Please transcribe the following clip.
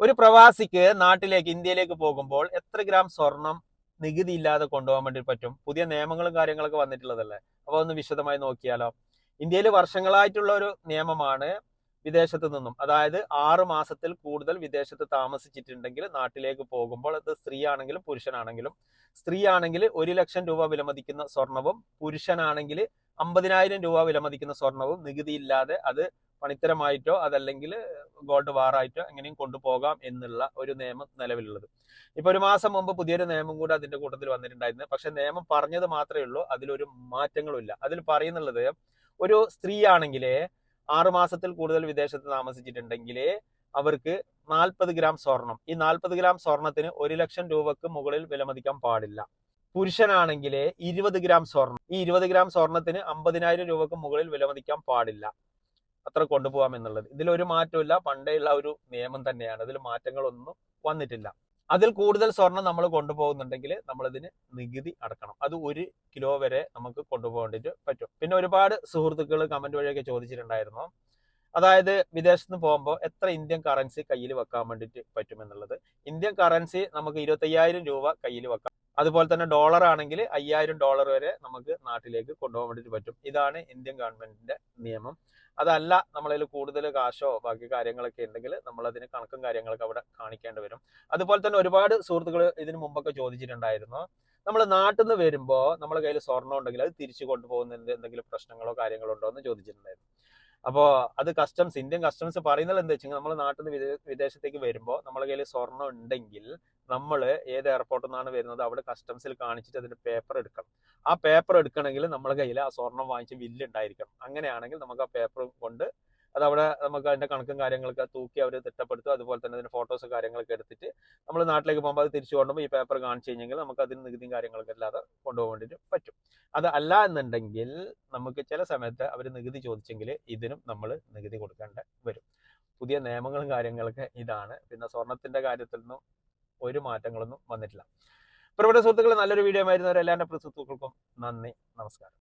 ഒരു പ്രവാസിക്ക് നാട്ടിലേക്ക് ഇന്ത്യയിലേക്ക് പോകുമ്പോൾ എത്ര ഗ്രാം സ്വർണം നികുതി ഇല്ലാതെ കൊണ്ടുപോകാൻ വേണ്ടി പറ്റും? പുതിയ നിയമങ്ങളും കാര്യങ്ങളൊക്കെ വന്നിട്ടുള്ളതല്ലേ? അപ്പൊ ഒന്ന് വിശദമായി നോക്കിയാലോ. ഇന്ത്യയിൽ വർഷങ്ങളായിട്ടുള്ള ഒരു നിയമമാണ് വിദേശത്ത് നിന്നും. അതായത് ആറ് മാസത്തിൽ കൂടുതൽ വിദേശത്ത് താമസിച്ചിട്ടുണ്ടെങ്കിൽ നാട്ടിലേക്ക് പോകുമ്പോൾ അത് സ്ത്രീ ആണെങ്കിലും പുരുഷനാണെങ്കിലും സ്ത്രീ ആണെങ്കിൽ ഒരു ലക്ഷം രൂപ വിലമതിക്കുന്ന സ്വർണവും പുരുഷനാണെങ്കിൽ അമ്പതിനായിരം രൂപ വിലമതിക്കുന്ന സ്വർണവും നികുതി ഇല്ലാതെ അത് പണിത്തരമായിട്ടോ അതല്ലെങ്കിൽ ഗോൾഡ് വാറായിട്ട് എങ്ങനെയും കൊണ്ടുപോകാം എന്നുള്ള ഒരു നിയമം നിലവിലുള്ളത്. ഇപ്പൊ ഒരു മാസം മുമ്പ് പുതിയൊരു നിയമം കൂടെ അതിന്റെ കൂട്ടത്തിൽ വന്നിട്ടുണ്ടായിരുന്നു. പക്ഷെ നിയമം പറഞ്ഞത് മാത്രമേ ഉള്ളൂ. അതിലൊരു മാറ്റങ്ങളും ഇല്ല. അതിൽ പറയുന്നുള്ളത് ഒരു സ്ത്രീ ആണെങ്കിൽ ആറു മാസത്തിൽ കൂടുതൽ വിദേശത്ത് താമസിച്ചിട്ടുണ്ടെങ്കിൽ അവർക്ക് നാൽപ്പത് ഗ്രാം സ്വർണം. ഈ നാൽപ്പത് ഗ്രാം സ്വർണത്തിന് ഒരു ലക്ഷം രൂപക്ക് മുകളിൽ വിലമതിക്കാൻ പാടില്ല. പുരുഷനാണെങ്കിൽ ഇരുപത് ഗ്രാം സ്വർണം. ഈ ഇരുപത് ഗ്രാം സ്വർണത്തിന് അമ്പതിനായിരം രൂപക്ക് മുകളിൽ വിലമതിക്കാൻ പാടില്ല. അത്ര കൊണ്ടുപോകാം എന്നുള്ളത്. ഇതിലൊരു മാറ്റമില്ല പണ്ടേയുള്ള ഒരു നിയമം തന്നെയാണ്. ഇതിൽ മാറ്റങ്ങളൊന്നും വന്നിട്ടില്ല. അതിൽ കൂടുതൽ സ്വർണം നമ്മൾ കൊണ്ടുപോകുന്നുണ്ടെങ്കിൽ നമ്മളതിന് നികുതി അടക്കണം. അത് ഒരു കിലോ വരെ നമുക്ക് കൊണ്ടുപോകേണ്ടിട്ട് പറ്റും. പിന്നെ ഒരുപാട് സുഹൃത്തുക്കൾ കമന്റ് വഴിയൊക്കെ ചോദിച്ചിട്ടുണ്ടായിരുന്നു. അതായത് വിദേശത്ത് നിന്ന് പോകുമ്പോൾ എത്ര ഇന്ത്യൻ കറൻസി കയ്യിൽ വെക്കാൻ വേണ്ടിയിട്ട് പറ്റുമെന്നുള്ളത് ഇന്ത്യൻ കറൻസി നമുക്ക് ഇരുപത്തയ്യായിരം രൂപ കയ്യിൽ വെക്കാം. അതുപോലെ തന്നെ ഡോളർ ആണെങ്കിൽ അയ്യായിരം ഡോളർ വരെ നമുക്ക് നാട്ടിലേക്ക് കൊണ്ടുപോകാൻ വേണ്ടിയിട്ട് പറ്റും. ഇതാണ് ഇന്ത്യൻ ഗവൺമെന്റിന്റെ നിയമം. അതല്ല നമ്മളതിൽ കൂടുതൽ കാശോ ബാക്കി കാര്യങ്ങളൊക്കെ ഉണ്ടെങ്കിൽ നമ്മൾ അതിന് കണക്കും കാര്യങ്ങളൊക്കെ അവിടെ കാണിക്കേണ്ടി വരും. അതുപോലെ തന്നെ ഒരുപാട് സുഹൃത്തുക്കൾ ഇതിനു മുമ്പൊക്കെ ചോദിച്ചിട്ടുണ്ടായിരുന്നു. നമ്മൾ നാട്ടിൽ നിന്ന് വരുമ്പോൾ നമ്മുടെ കയ്യിൽ സ്വർണം ഉണ്ടെങ്കിൽ അത് തിരിച്ചു കൊണ്ടുപോകുന്നതിന്റെ എന്തെങ്കിലും പ്രശ്നങ്ങളോ കാര്യങ്ങളോ ഉണ്ടോ എന്ന് ചോദിച്ചിട്ടുണ്ടായിരുന്നു. അപ്പോൾ അത് കസ്റ്റംസ് ഇന്ത്യൻ കസ്റ്റംസ് പറയുന്നത് എന്താ വെച്ചാൽ നമ്മൾ നാട്ടിൽ നിന്ന് വിദേ- വിദേശത്തേക്ക് വരുമ്പോൾ നമ്മുടെ കയ്യിൽ സ്വർണം ഉണ്ടെങ്കിൽ നമ്മൾ ഏത് എയർപോർട്ടിൽ നിന്നാണ് വരുന്നത് അവിടെ കസ്റ്റംസിൽ കാണിച്ചിട്ട് അതിന്റെ പേപ്പർ എടുക്കണം. ആ പേപ്പർ എടുക്കണമെങ്കിൽ നമ്മുടെ കയ്യിൽ ആ സ്വർണം വാങ്ങിച്ച് ബില്ല് ഉണ്ടായിരിക്കണം. അങ്ങനെയാണെങ്കിൽ നമുക്ക് ആ പേപ്പർ കൊണ്ട് അത് അവിടെ നമുക്ക് അതിന്റെ കണക്കും കാര്യങ്ങളൊക്കെ തൂക്കി അവർ തിട്ടപ്പെടുത്തും. അതുപോലെ തന്നെ അതിന്റെ ഫോട്ടോസ് കാര്യങ്ങളൊക്കെ എടുത്തിട്ട് നമ്മൾ നാട്ടിലേക്ക് പോകുമ്പോൾ അത് തിരിച്ചു കൊണ്ടുപോയി ഈ പേപ്പർ കാണിച്ചു കഴിഞ്ഞെങ്കിൽ നമുക്ക് അതിന് നികുതിയും കാര്യങ്ങളൊക്കെ അല്ലാതെ കൊണ്ടുപോകേണ്ടി പറ്റും. അത് അല്ല എന്നുണ്ടെങ്കിൽ നമുക്ക് ചില സമയത്ത് അവർ നികുതി ചോദിച്ചെങ്കിൽ ഇതിനും നമ്മൾ നികുതി കൊടുക്കേണ്ട വരും. പുതിയ നിയമങ്ങളും കാര്യങ്ങളൊക്കെ ഇതാണ്. പിന്നെ സ്വർണത്തിന്റെ കാര്യത്തിൽ നിന്നും ഒരു മാറ്റങ്ങളൊന്നും വന്നിട്ടില്ല. പ്രിയപ്പെട്ട സുഹൃത്തുക്കൾ നല്ലൊരു വീഡിയോ ആയിരുന്നു. എല്ലാവരുടെ സുഹൃത്തുക്കൾക്കും നന്ദി. നമസ്കാരം.